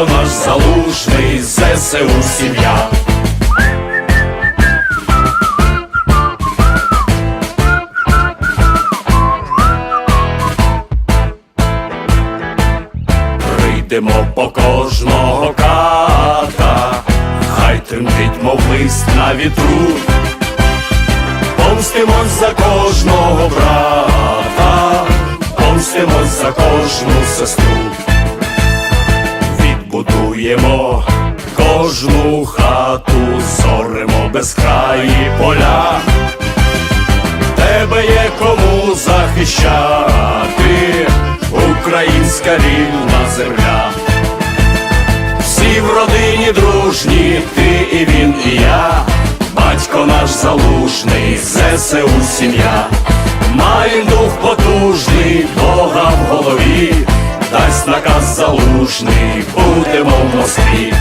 батько наш залужний, ЗСУ сім'я. Прийдемо по кожного ката, хай тремтить, мов лист на вітру. Помстимось за кожного брата, помстимось за кожну сестру. Відбудуємо кожну хату, зоримо безкраї поля. Тебе є кому захищати, українська вільна земля. Всі в родині дружні, ти і він, і я, батько наш залужний, ЗСУ сім'я, Маєм дух потужний, наказ залужний, будемо в Москві.